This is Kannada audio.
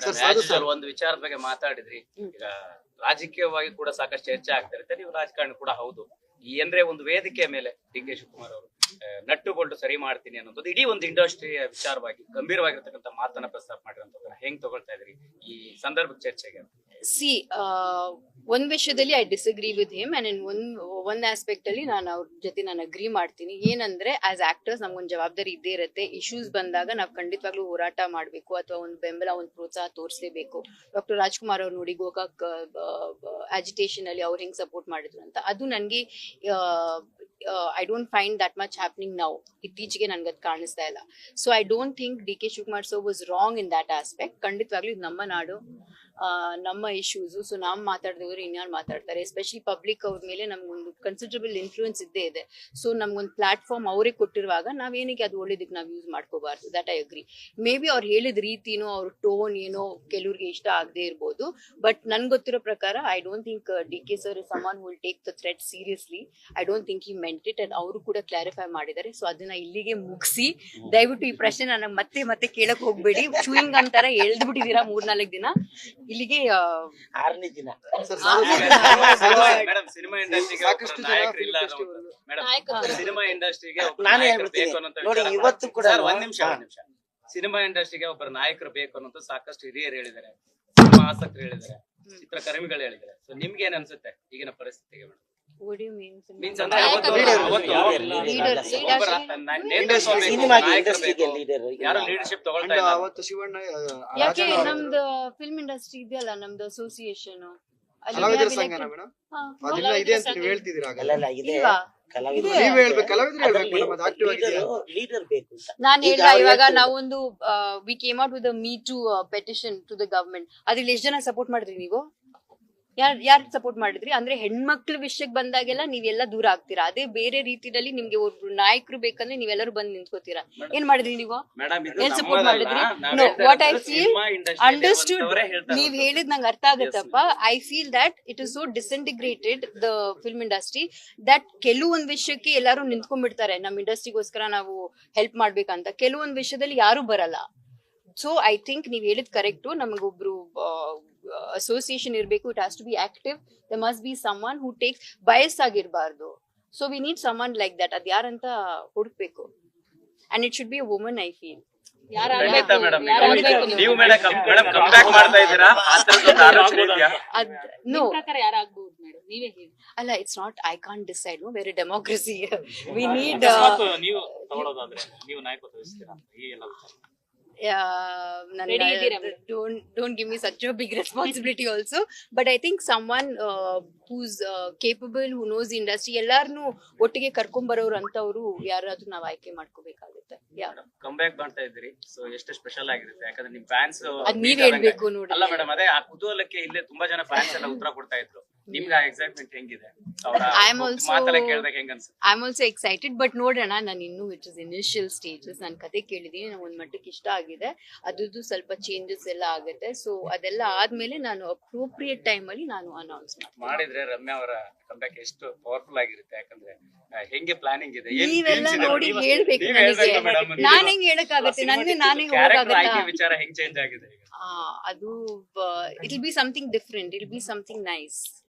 ಸರ್. ಒಂದು ವಿಚಾರದ ಬಗ್ಗೆ ಮಾತಾಡಿದ್ರಿ. ಈಗ ರಾಜಕೀಯವಾಗಿ ಕೂಡ ಸಾಕಷ್ಟು ಚರ್ಚೆ ಆಗ್ತಿರುತ್ತೆ ನೀವು ರಾಜಕಾರಣ ಕೂಡ ಹೌದು. ಈ ಅಂದ್ರೆ ಒಂದು ವೇದಿಕೆಯ ಮೇಲೆ ಡಿ ಕೆ ಶಿವಕುಮಾರ್ ಅವರು ಆ, ನಟ್ಟುಗೊಂಡು ಸರಿ ಮಾಡ್ತೀನಿ ಅನ್ನೋದು ಇಡೀ ಒಂದು ಇಂಡಸ್ಟ್ರಿಯ ವಿಚಾರವಾಗಿ ಗಂಭೀರವಾಗಿರ್ತಕ್ಕಂಥ ಮಾತನ್ನ ಪ್ರಸ್ತಾಪ ಮಾಡಿರೋ ಹೆಂಗ್ ತಗೊಳ್ತಾ ಇದ್ರಿ ಈ ಸಂದರ್ಭ ಚರ್ಚೆಗೆ ಸಿ ಒಂದ್ ವಿಷಯದಲ್ಲಿ I disagree with him and in ಒಂದ್ ಒಂದ್ ಆಸ್ಪೆಕ್ಟ್ ಅಲ್ಲಿ ನಾನು ಅವ್ರ ಜೊತೆ ನಾನು ಅಗ್ರಿ ಮಾಡ್ತೀನಿ. ಏನಂದ್ರೆ ಆಸ್ ಆಕ್ಟರ್ಸ್ ನಮ್ಗೊಂದು ಜವಾಬ್ದಾರಿ ಇದ್ದೇ ಇರುತ್ತೆ. ಇಶ್ಯೂಸ್ ಬಂದಾಗ ನಾವು ಖಂಡಿತವಾಗ್ಲೂ ಹೋರಾಟ ಮಾಡ್ಬೇಕು ಅಥವಾ ಒಂದು ಬೆಂಬಲ, ಒಂದು ಪ್ರೋತ್ಸಾಹ ತೋರಿಸಲೇಬೇಕು. ಡಾಕ್ಟರ್ ರಾಜ್ಕುಮಾರ್ ಅವ್ರು ನೋಡಿ ಗೋಕಾಕ್ ಅಜಿಟೇಷನ್ ಅಲ್ಲಿ ಅವ್ರು ಹೆಂಗ್ ಸಪೋರ್ಟ್ ಮಾಡಿದ್ರು ಅಂತ. ಅದು ನನಗೆ I don't find that much happening now ಇತ್ತೀಚೆಗೆ ನನ್ಗೆ ಅದು ಕಾಣಿಸ್ತಾ ಇಲ್ಲ. So I don't think D K Shivakumar sir was wrong in that aspect ಖಂಡಿತವಾಗ್ಲೂ ಇದು ನಮ್ಮ ನಾಡು ನಮ್ಮ ಇಶ್ಯೂಸು ಸೊ ನಾವು ಮಾತಾಡಿದವರು ಇನ್ಯಾರು ಮಾತಾಡ್ತಾರೆ? ಎಸ್ಪೆಷಲಿ ಪಬ್ಲಿಕ್ ಅವ್ರ ಮೇಲೆ ನಮ್ಗೊಂದು ಕನ್ಸಿಡರಬಲ್ ಇನ್ಫ್ಲೂಯೆನ್ಸ್ ಇದ್ದೇ ಇದೆ. ಸೊ ನಮ್ಗೊಂದು ಪ್ಲಾಟ್ಫಾರ್ಮ್ ಅವರೇ ಕೊಟ್ಟಿರುವಾಗ ನಾವೇನಕ್ಕೆ ಅದು ಒಳ್ಳೇದಕ್ಕೆ ನಾವು ಯೂಸ್ ಮಾಡ್ಕೋಬಾರ್ದು. That I agree maybe ಅವ್ರು ಹೇಳಿದ ರೀತಿನೋ ಅವ್ರ ಟೋನ್ ಏನೋ ಕೆಲವ್ರಿಗೆ ಇಷ್ಟ ಆಗದೆ ಇರ್ಬೋದು. ಬಟ್ ನನ್ಗೆ ಗೊತ್ತಿರೋ ಪ್ರಕಾರ I don't think D K sir ಸಮಾನ್ will take the threat seriously I don't think he meant it and ಅವರು ಕೂಡ ಕ್ಲಾರಿಫೈ ಮಾಡಿದ್ದಾರೆ. ಸೊ ಅದನ್ನ ಇಲ್ಲಿಗೆ ಮುಗಿಸಿ ದಯವಿಟ್ಟು ಈ ಪ್ರಶ್ನೆ ನನಗೆ ಮತ್ತೆ ಮತ್ತೆ ಕೇಳಕ್ ಹೋಗ್ಬೇಡಿ. ಚೂಯಿಂಗ್ ಅಂತಾರ ತರ ಎಳ್ದು ಬಿಟ್ಟಿದ್ದೀರಾ ಮೂರ್ನಾಲ್ಕು ದಿನ? ಇಲ್ಲಿಗೆ ಆರನೇ ದಿನ. ಸರ್, ಸಾಕಷ್ಟು ಜನ ನಾಯಕರು ಫೆಸ್ಟಿವಲ್ ಸಿನಿಮಾ ಇಂಡಸ್ಟ್ರಿಗೆ ನಾನೇ ಹೇಳ್ಬಿಡ್ತೀನಿ. ನೋಡಿ, ಇವತ್ತು ಕೂಡ ಸರ್ ಒಂದ್ ನಿಮಿಷ. ಒಂದ್ ನಿಮಿಷ. ಸಿನಿಮಾ ಇಂಡಸ್ಟ್ರಿಗೆ ಒಬ್ಬರ ನಾಯಕರು ಬೇಕು ಅನ್ನೋದು ಸಾಕಷ್ಟು ಹಿರಿಯರು ಹೇಳಿದ್ದಾರೆ. ಸಿನಿಮಾ ಆಸಕ್ತರು ಹೇಳಿದ್ದಾರೆ. ಚಿತ್ರಕರ್ಮಿಗಳು ಹೇಳಿದ್ದಾರೆ. ಸೊ ನಿಮ್ಗೆ ಏನ್ ಅನ್ಸುತ್ತೆ ಈಗಿನ ಪರಿಸ್ಥಿತಿಗೆ ಮೇಡಮ್? ಮೀನ್ಸ್ ಅಂದ್ರೆ ಯಾರು ಲೀಡರ್ಶಿಪ್ ತಗೊಳ್ತಾ ಇಲ್ಲ? ಅವತ್ತು ಶಿವಣ್ಣ ಯಾಕೆ ನಮ್ದು ಫಿಲ್ಮ್ ಇಂಡಸ್ಟ್ರಿ ಇದೆಯಲ್ಲ ನಮ್ದು ಅಸೋಸಿಯೇಷನ್ ಕಲಾವಿದರ ಸಂಘನ ಮೇಡಮ್? ಅದನ್ನ ಇದೆ ಅಂತ ನೀವು ಹೇಳ್ತಿದ್ದೀರಾ ಅಲ್ಲ ಅಲ್ಲ ಇದೆ. ಇಲ್ವಾ? ಕಲಾವಿದರು ಇದೆ. ನೀವ್ ಹೇಳ್ಬೇಕು ಕಲಾವಿದ್ರು ಹೇಳ್ಬೇಕು ಮೇಡಮ್ ಅದು ಆಕ್ಟಿವ್ ಆಗಿದೆಯಾ? ಲೀಡರ್ ಬೇಕು ಅಂತ. ನಾನ್ ಈಗ ಹೇಳ್ದ ಇವಾಗ. ನಾವೊಂದು we came out with me too petition to the government ಅದ್ರಲ್ಲಿ ಎಷ್ಟು ಜನ ಸಪೋರ್ಟ್ ಮಾಡಿದ್ರಿ ನೀವು? ಯಾರ್ ಯಾರ್ ಸಪೋರ್ಟ್ ಮಾಡಿದ್ರಿ? ಅಂದ್ರೆ ಹೆಣ್ಮಕ್ಳ ವಿಷಯಕ್ಕೆ ಬಂದಾಗೆಲ್ಲ ನೀವೆಲ್ಲ ದೂರ ಆಗ್ತೀರಾ? ಅದೇ ಬೇರೆ ರೀತಿಯಲ್ಲಿ ನಿಮ್ಗೆ ಒಬ್ರು ನಾಯಕರು ಬೇಕಂದ್ರೆ ನೀವೆಲ್ಲರೂ ಬಂದು ನಿಂತ್ಕೋತೀರಾ? ಏನ್ ಮಾಡಿದ್ರಿ ನೀವು? ಏನ್ ಸಪೋರ್ಟ್ ಮಾಡಿದ್ರಿ? ವಾಟ್ ಐ ಫೀಲ್ ಅಂಡರ್ಸ್ಟುಡ್ ನೀವ್. ಹೇಳಿದ್ ನಂಗೆ ಅರ್ಥ ಆಗುತ್ತಪ್ಪ. I feel that it is so disintegrated the film industry that ಕೆಲವೊಂದ್ ವಿಷಯಕ್ಕೆ ಎಲ್ಲಾರು ನಿಂತ್ಕೊಂಡ್ಬಿಡ್ತಾರೆ. ನಮ್ ಇಂಡಸ್ಟ್ರಿಗೋಸ್ಕರ ನಾವು ಹೆಲ್ಪ್ ಮಾಡ್ಬೇಕಂತ. ಕೆಲವೊಂದ್ ವಿಷಯದಲ್ಲಿ ಯಾರು ಬರಲ್ಲ. ಸೊ ಐ ಥಿಂಕ್ ನೀವ್ ಹೇಳಿದ್ ಕರೆಕ್ಟು ನಮಗೊಬ್ರು ಅಸೋಸಿಯೇಷನ್ ಇರಬೇಕು it has to be active the must be someone who takes bias ಆಗಿರ್ಬಾರ್ದು. So we need someone like that ಅದ್ ಯಾರಂತ ಹುಡುಕ್ಬೇಕು. And it should be woman I feel ಅಲ್ಲ it's not I can't decide no very democracy we need don't don't give me such a big responsibility also but I think someone who's capable who knows industry ಎಲ್ಲಾರನು ಒಟ್ಟಿಗೆ ಕರ್ಕೊಂಡ್ ಬರೋರು ಅಂತವ್ರು ಯಾರಾದ್ರೂ ನಾವ್ ಆಯ್ಕೆ ಮಾಡ್ಕೋಬೇಕಾಗುತ್ತೆ. ಯಾ ಕಮ್ ಬ್ಯಾಕ್ ಮಾಡ್ತಾ ಇದ್ದೀರಿ. ಸೊ ಎಷ್ಟು ಸ್ಪೆಷಲ್ ಆಗಿರುತ್ತೆ. ಯಾಕಂದ್ರೆ ನಿಮ್ ಫ್ಯಾನ್ಸ್ ಅದ್ ನೀವ್ ಹೇಳ್ಬೇಕು ನೋಡಿ. ಅಲ್ಲ ಮೇಡಮ್ ಅದೇ ಆ ಕುತೂಹಲಕ್ಕೆ ಇಲ್ಲೇ ತುಂಬಾ ಜನ ಫ್ಯಾನ್ಸ್ ಎಲ್ಲ ಉತ್ತರ ಕೊಡ್ತಾ ಇದ್ರು. ನಿಮ್ಗೆ ಆ ಎಕ್ಸೈಟ್ಮೆಂಟ್ ಹೆಂಗಿದೆ? ಐ ಆಮ್ ಆಲ್ಸೋ ಅನ್ಸುತ್ತೆ? I am also excited but ನೋಡೋಣ ನಾನು ಇನ್ನೂ ಇಟ್ ಇಸ್ ಇನಿಷಿಯಲ್ ಸ್ಟೇಜಸ್ ನಾನು ಕತೆ ಕೇಳಿದೀನಿ ನಾನು ಒಂದ್ ಮಟ್ಟಕ್ಕೆ ಇಷ್ಟ ಆಗಿದೆ. ಅದ್ರದ್ದು ಸ್ವಲ್ಪ ಚೇಂಜಸ್ ಎಲ್ಲ ಆಗುತ್ತೆ. ಸೊ ಅದೆಲ್ಲ ಆದ್ಮೇಲೆ ನಾನು ಅಪ್ರೋಪ್ರಿಯೇಟ್ ಟೈಮ್ ಅಲ್ಲಿ ನಾನು ಅನೌನ್ಸ್ ಮಾಡಿದ್ರೆ ರಮ್ಯಾ ಅವರ ಕಮ್ ಬ್ಯಾಕ್ ಎಷ್ಟು ಪವರ್ಫುಲ್ ಆಗಿರುತ್ತೆ. ಯಾಕಂದ್ರೆ ಹೆಂಗೆ ಪ್ಲಾನಿಂಗ್ ಇದೆ ನೀವೆಲ್ಲ ನೋಡಿ ಹೇಳ್ಬೇಕು ನನಗೆ. ನಾನ್ ಹೆಂಗ್ ಹೇಳಕ್ಕಾಗತ್ತೆ? ನನ್ಗೆ ನಾನೇ ಹೋಗಕ್ಕಾಗತ್ತಾ ವಿಚಾರ ಹೆಂಗ್ ಚೇಂಜ್ ಆಗಿದೆ ಅದು it be something different it be something nice